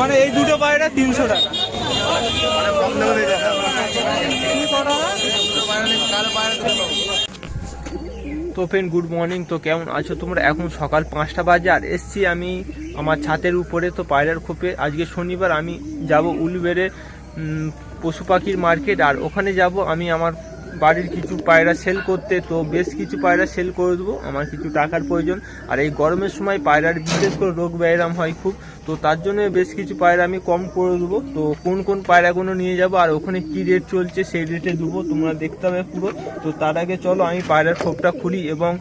মানে এই দুটো পায়রা তিনশো টাকা। তো ফ্রেন্ড গুড মর্নিং তো কেমন আছো তোমরা? এখন সকাল পাঁচটা বাজে আর এসছি আমি আমার ছাতের উপরে তো পায়রার খোপে। আজকে শনিবার আমি যাব উলবেড়ে উম, পশু পাখির মার্কেট আর ওখানে যাব আমি আমার বাড়ির কিছু পায়রা সেল করতে, তো বেশ কিছু পায়রা সেল করে দেবো। আমার কিছু টাকার প্রয়োজন। আর এই গরমের সময় পায়রার বিশেষ করে রোগ ব্যায়াম হয় খুব। তো তার জন্য বেশ কিছু পায়রা আমি কম করে দেবো। তো কোন কোন পায়রাগুলো নিয়ে যাব আর ওখানে কি রেট চলছে সেই রেটে দেবো। তোমরা দেখতে হবে পুরো। তো তার আগে চলো আমি পায়রার খোপটা খুলি এবং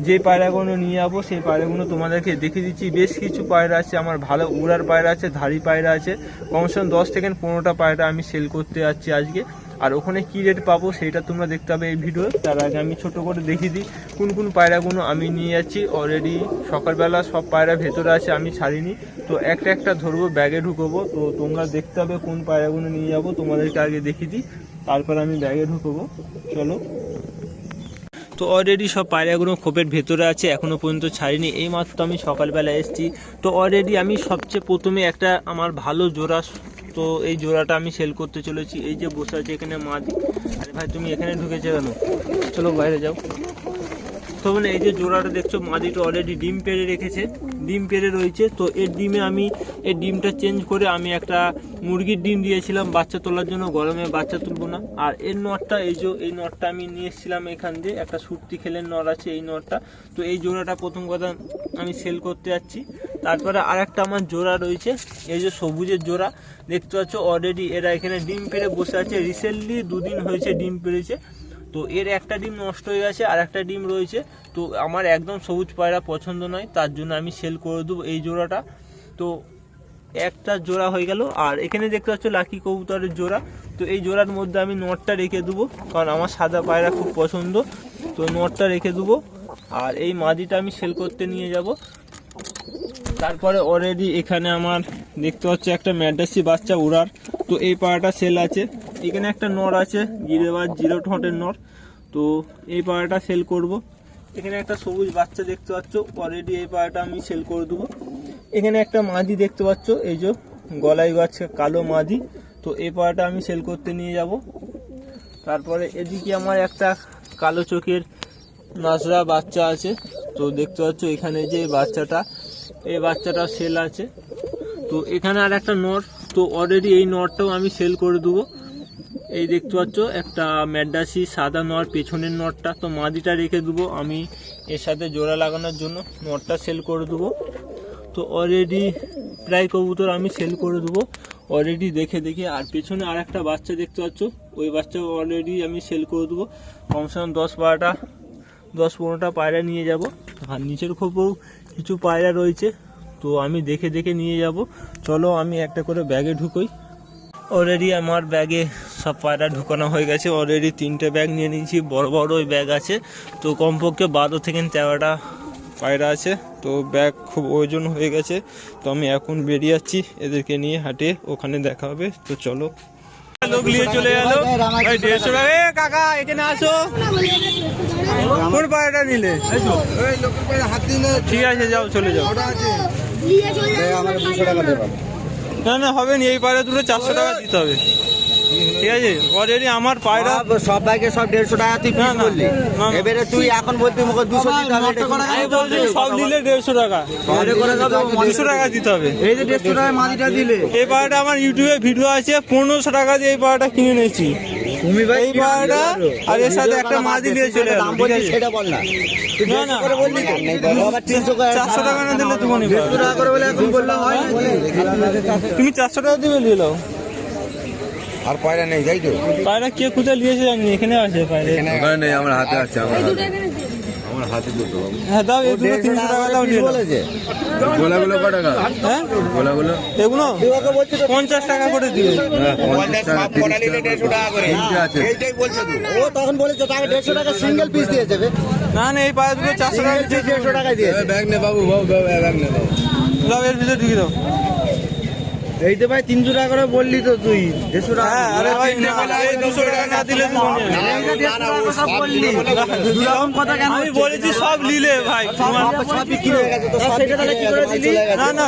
যে পায়রাগুলো নিয়ে যাব সেই পায়রাগুলো তোমাদেরকে দেখে দিচ্ছি। বেশ কিছু পায়রা আছে। আমার ভালো উড়ার পায়রা আছে, ধাড়ি পায়রা আছে। কমসে কম দশ থেকে পনেরোটা পায়রা আমি সেল করতে যাচ্ছি আজকে। আর ওখানে কি রেট পাবো সেটা তোমরা দেখতে হবে এই ভিডিও তার আগে আমি ছোট করে দেখিয়ে দিই, কোন কোন পায়রাগুলো আমি নিয়ে যাচ্ছি। অলরেডি সকালবেলা সব পায়রা ভেতরে আছে, আমি ছাড়িনি। তো একটা একটা ধরবো ব্যাগে ঢুকবো। তো তোমরা দেখতে হবে কোন পায়রাগুলো নিয়ে যাব, তোমাদেরকে আগে দেখিয়ে দিই। তারপর আমি ব্যাগে ঢুকবো। চলো। তো অলরেডি সব পায়রাগুলো খোপের ভেতরে আছে এখনও পর্যন্ত ছাড়িনি। এই মাত্র আমি সকালবেলা এসেছি। তো অলরেডি আমি সবচেয়ে প্রথমে একটা আমার ভালো জোড়া, তো এই জোড়াটা আমি সেল করতে চলেছি। এই যে বসে আছে এখানে মা আরে ভাই, তুমি এখানে ঢুকেছে কেন? চলো বাইরে যাও। তো মানে এই যে জোড়াটা দেখছ মাদিটা অলরেডি ডিম পেড়ে রেখেছে। ডিম পেড়ে রয়েছে। তো এর ডিমে আমি এই ডিমটা চেঞ্জ করে আমি একটা মুরগির ডিম দিয়েছিলাম বাচ্চা তোলার জন্য, গরমে বাচ্চা তুলবো না। আর এর নটটা, এই যে, এই নটটা আমি নিয়ে এসেছিলাম এখান দিয়ে, একটা সুরতি খেলের নট আছে এই নটটা। তো এই জোড়াটা প্রথম কথা আমি সেল করতে যাচ্ছি। তারপরে আর একটা আমার জোড়া রয়েছে, এই যে সবুজের জোড়া। দেখতে পাচ্ছ অলরেডি এরা এখানে ডিম পেড়ে বসে আছে। রিসেন্টলি দুদিন হয়েছে ডিম পেড়েছে তো এর একটা ডিম নষ্ট হয়ে গেছে, আর একটা ডিম রয়েছে। তো আমার একদম সবুজ পায়রা পছন্দ নয়, তার জন্য আমি সেল করে দেবো এই জোড়াটা। তো একটা জোড়া হয়ে গেল, আর এখানে দেখতে পাচ্ছ লাকি কবুতরের জোড়া। তো এই জোড়ার মধ্যে আমি নটটা রেখে দেবো, কারণ আমার সাদা পায়রা খুব পছন্দ। তো নটটা রেখে দেবো, আর এই মাদিটা আমি সেল করতে নিয়ে যাব। তারপরে অলরেডি এখানে আমার দেখতে পাচ্ছ একটা ম্যাডাসি বাচ্চা উড়ার। তো এই পাড়াটা সেল আছে। এখানে একটা নর আছে গিরেবার জিরো ঠোঁটের নর। তো এই পাড়াটা সেল করব। এখানে একটা সবুজ বাচ্চা দেখতে পাচ্ছ অলরেডি এই পাড়াটা আমি সেল করে দেবো। এখানে একটা মাদি দেখতে পাচ্ছ, এই যে গলায় গাছে কালো মাদি। তো এই পাড়াটা আমি সেল করতে নিয়ে যাব। তারপরে এদিকে আমার একটা কালো চোখের নাচরা বাচ্চা আছে। তো দেখতে পাচ্ছ এখানে যে বাচ্চাটা, এই বাচ্চাটা সেল আছে। তো এখানে আর একটা নর, তো অলরেডি এই নরটাও আমি সেল করে দেবো। এই দেখতে পাচ্ছ, একটা ম্যাডাসি সাদা নর পেছনের নটটা তো মাদিটা রেখে দেবো আমি এর সাথে জোড়া লাগানোর জন্য। নটটা সেল করে দেবো। তো অলরেডি প্রায় কবুতর আমি সেল করে দেবো। অলরেডি দেখে দেখে। আর পেছনে আর একটা বাচ্চা দেখতে পাচ্ছ, ওই বাচ্চা অলরেডি আমি সেল করে দেবো। কমসে কম দশ বারোটা, দশ পনেরোটা পায়রা নিয়ে যাব। আর নিচের খোপেও কিছু পায়রা রয়েছে। তো আমি দেখে দেখে নিয়ে যাব। চলো আমি একটা করে ব্যাগে ঢুকোই। অলরেডি আমার ব্যাগে সব পায়রা ঢুকানো হয়ে গেছে। অলরেডি তিনটে ব্যাগ নিয়ে নিয়েছি। বড় বড় ওই ব্যাগ আছে। তো কমপক্ষে বারো থেকে তেরোটা পায়রা আছে। তো ব্যাগ খুব ওজন হয়ে গেছে। তো আমি এখন বেরিয়ে যাচ্ছি। এদেরকে নিয়ে হাঁটে ওখানে দেখা হবে। তো চলো। লোক নিয়ে চলে গেল ভাই দেড়শো টাকা। এ কাকা এখানে আসো। কোন পায়রাটা নিলে? ঠিক আছে যাও চলে যাও। না না হবে না। এই পায়রা দুটো চারশো টাকা দিতে হবে। ঠিক আছে? অলরেডি আমার পায়রা সব ব্যাগে সব দেড়শো টাকা তুই পিস করলি। এবারে তুই এখন বলতে মুখে দুশো দিতে হবে আমি বলছি সব নিলে দেড়শো টাকা। দুশো টাকা দিতে হবে। এই যে দেড়শো টাকায় মাটিটা দিলে। এই পায়রাটা আমার ইউটিউবে ভিডিও আছে পনেরোশো টাকা দিয়ে এই পায়রাটা কিনে নিয়েছি। তুমি ভাই এই পায়রাটা আর এর সাথে একটা মাদি নিয়ে চলে দাম বলছিস সেটা বল না। না, না। করে বললি তো চারশো টাকা না দিলে তুমি নিবে দেড়শো টাকা করে বলে এখন বললে হয় তুমি চারশো টাকা দিবে নিয়ে নাও আর পয়সা নেই তাই তো? পায়রা কে কোথায় নিয়েছে জানি এখানে আছে পায়রা। ওখানে নেই আমার হাতে আছে আমার হাতে। আমার হাতে দুটো হ্যাঁ দাও এই দুটো তিনশো টাকা দাও নিয়ে বলেছে। গোলাগুলো ক টাকা হ্যাঁ? গোলাগুলো? এগুলো? পঞ্চাশ টাকা করে দিবে। হ্যাঁ পঞ্চাশ টাকা আছে। ও তখন বলেছে তাকে দেড়শো টাকা সিঙ্গেল পিস দিয়ে যাবে না না এই পায়রা দুটো চারশো টাকা দেড়শো টাকায় দিয়েছে। ব্যাগ নে বাবু বাবু ব্যাগ নে বাবু দাও এর ভিতরে ঢুকে দাও। এই তো ভাই তিনশো টাকা করে বললি তো তুই। দেড়শো টাকা। হ্যাঁ আরে ভাই দুশো টাকা না দিলে তো আমি বলেছি সব নিলে ভাই। তোমার সব বিক্রি হয়ে। না না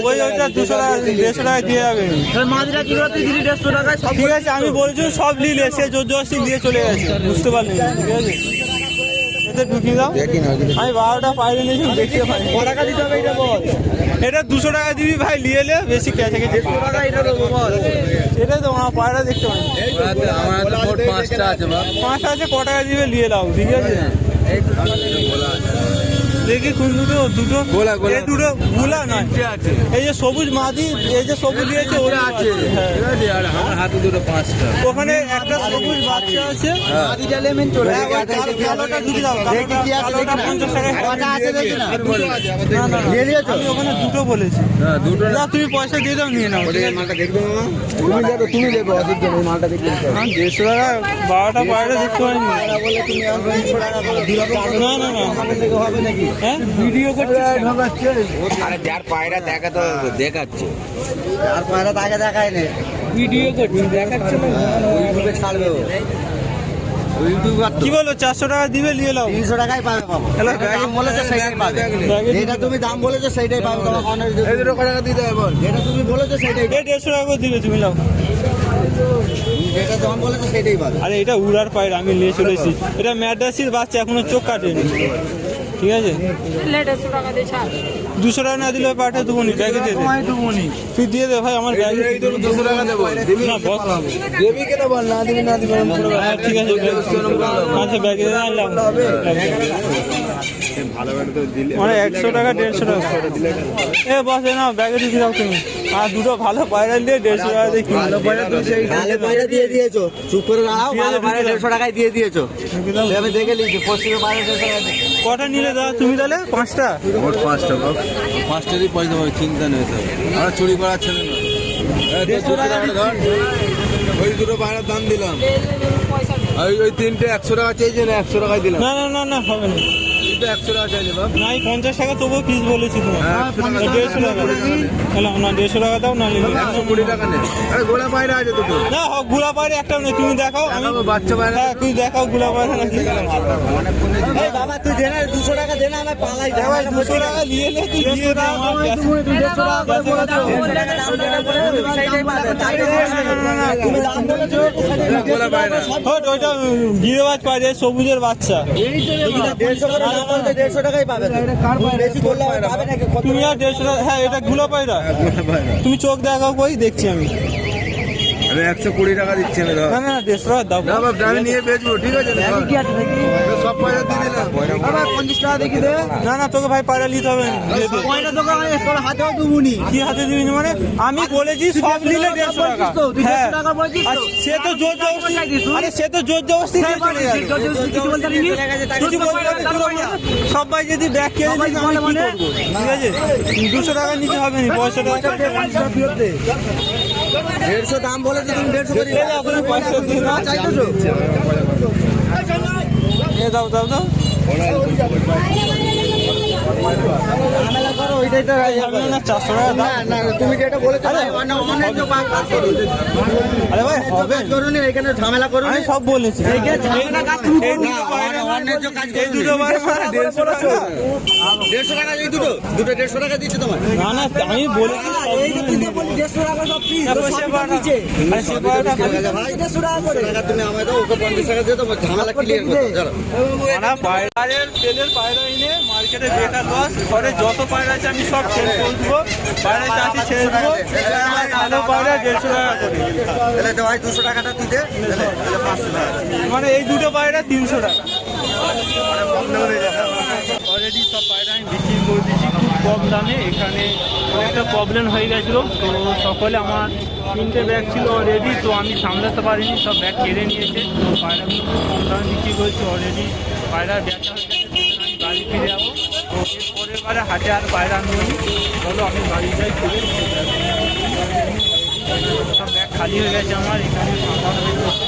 ওই ওইটা দুশো টাকা দেড়শো টাকা দিয়ে যাবে। মাঝিরা কি করে তুই দিলি দেড়শো টাকায় ঠিক আছে আমি বলছি সব নিলে সে জোর জবরদস্তি নিয়ে চলে গেছে। বুঝতে পারলি? ঠিক আছে? এতে ঢুকিয়ে দাও। আমি বারোটা পাইলে নিয়েছি দেখিয়ে পাই ক টাকা দিতে হবে এটা বল? এটা দুশো টাকা দিবি ভাই নিয়ে এলে বেশি ক্যাশে গেছে এটাই তো আমার পায়রা দেখতে পাই মোট পাঁচটা আছে পাঁচটা আছে ক টাকা দিবে নিয়ে নাও ঠিক আছে। দেখি কোন দুটো দুটো। গোলা, গোলা। এই দুটো গুলা নয়। এই যে সবুজ মাদি এই যে সবুজ দিয়েছে ওরা আছে হ্যাঁ ঠিক আছে আর আমার হাতে দুটো পাঁচটা। ওখানে একটা সবুজ বাচ্চা আছে। মাদিটা লেমেন চলে হ্যাঁ, ওই কালো- কালোটা ঢুকে দাও দেখি কি আছে দেখি। না। পঞ্চাশ টাকায় কটা আছে দেখি না? না, না, না। নিয়ে নিয়েছো? আমি ওখানে দুটো বলেছি। হ্যাঁ দুটো। না তুমি পয়সা দিয়ে দাও নিয়ে নাও আছে? মালটা দেখবে মামা? তুমি দেবে তুমি দেবে অসুবিধা নেই মালটা দেখলে না, দেড়শো টাকা বারোটা পায়রা দেখতে পাইনি বলে তুমি টাকা না না না। হবে নাকি? হ্যাঁ? ভিডিও আরে যার পায়রা দেখা তো দেখাচ্ছে। আর পয়লা তাকে দেখায় নে ভিডিও করছি দেখাচ্ছে ইউটিউবে ছাড়বে ও। কি বলো চারশো টাকা দিবে নিয়ে নাও। তিনশো টাকাই পাবে বাবু। হ্যালো, দাম বলেছ সেইটাই পাবে। যেটা তুমি দাম বলেছ সেইটাই পাবে তোমার দুটো টাকা দিতে হবে বল। যেটা তুমি বলেছ সেইটাই এই দেড়শো টাকা করে দিবে তুমি নাও। যেটা দাম বলেছ সেইটাই পাবে। আরে এটা উড়ার পায়রা আমি নিয়ে চলে এসেছি। এটা ম্যাড্রাসির বাচ্চা এখনও চোখ কাটেনি। ঠিক আছে? দুশো টাকা না দিলে পাঠা দেবো নি ব্যাগে দিয়ে দে। তুই দিয়ে দে ভাই আমার ব্যাগে দুটো দুশো টাকা দেবো। না বস। দেবি কেন বল না দিবি না দিবি এরকম করে বল। হ্যাঁ ঠিক আছে আচ্ছা ব্যাগে দিয়ে আনলাম। ভালো করে তো দিলে মানে একশো টাকা দেড়শো টাকা। এ বস না ব্যাগে ঢুকে দাও তুমি। আর দুটো ভালো পায়রা দিয়ে দেড়শো টাকা দিয়ে ভালো পয়সা দিয়ে দিয়েছ। চুপ করে দাঁড়াও ভালো দেড়শো টাকায় দিয়ে দিয়েছ। আমি দেখে নিয়েছি পশ্চিমে দেড়শো টাকা কটা নিলে দাদা তুমি তাহলে? পাঁচটা? মোট পাঁচটা বাপ। পাঁচটারই পয়সা পাবো চিন্তা নেই তো। আমরা চুরি করার ছেলে না। ওই দুটো বাইরের দাম দিলাম। ওই ওই তিনটে একশো টাকা চেয়েছে না একশো টাকায় দিলাম? না না না না হবে না। তিনটে একশো টাকা চাইছে বাপ নাই পঞ্চাশ টাকা তবুও পিস বলেছি তোমার হ্যাঁ, দেড়শো টাকা না দেড়শো টাকা দাও না একশো কুড়ি টাকা নেই আরে গোলা পায়রা আছে দুটো না হোকগুলা পায়রা একটা নেই তুমি দেখাও আমি দেখাবো বাচ্চা পায়রা হ্যাঁ তুই দেখাও গুলা পায়রা নাকি বাবা তুই দে না দুশো টাকা দে না আমি পালাই এ ভাই দুশো টাকা নিয়ে নে তুই দিয়ে দে আমার কাছে। তুমি দাম বলেছ গোলা পায়রা ওইটা গিরেবাজ পায়রা সবুজের বাচ্চা বলতে দেড়শো টাকাই পাবে তুমি বেশি করলে হবে পাবে নাকি তুমি আর দেড়শো টাকা হ্যাঁ এটা ঘুলা পায়রা। পায়রা। তুমি চোখ দেখাও কই দেখছি আমি। আমি একশো কুড়ি টাকা দিচ্ছি আমি না না দেড়শো টাকা দাও না বাপ আমি নিয়ে বেচবো ঠিক আছে সব পয়সা দিয়ে দিলাম পঞ্চাশ টাকা দেখি দে না না তোকে ভাই পায়রা নিতে হবে দিয়ে দে। পয়সা তোর হাতেও দুবুনি কি হাতে দিবি মানে আমি বলেছি সব নিলে দেড়শো টাকা হ্যাঁ সে তো জোর জবরদস্তি আরে সে তো জোর জবরদস্তি নিয়ে চলে যাবে কিছু বলতে পারিনি, সবাই যদি ব্যাগ কিনে দিস আমি কি করব ঠিক আছে দুশো টাকা নিতে হবে না দেড়শো দাম বলেছে দাও, দাও। দাও সব বলেছি আমি বলেছি মার্কেটে যত পায়রা আছে আমি সব পায়রা ছেড়ে দেবো পায়রা দেড়শো টাকা করে দুশো টাকাটা মানে এই দুটো পায়রা তিনশো টাকা। অলরেডি সব পায়রা আমি বিক্রি করে দিচ্ছি কম দামে এখানে অনেকটা প্রবলেম হয়ে গেছিল। তো সকলে আমার তিনটে ব্যাগ ছিল অলরেডি তো আমি সামলাতে পারিনি, সব ব্যাগ কেড়ে নিয়েছে। তো খুব কম দামে বিক্রি করেছি অলরেডি পায়রার ব্যাগটা হয়ে আমি বাড়ি ফিরে যাব। তো পরের বারে হাটে আর পায়রা আনব বলো, আমি বাড়ি যাই ফিরে। সব ব্যাগ খালি হয়ে গেছে আমার, এখানে ফাঁকা হয়ে গেছে।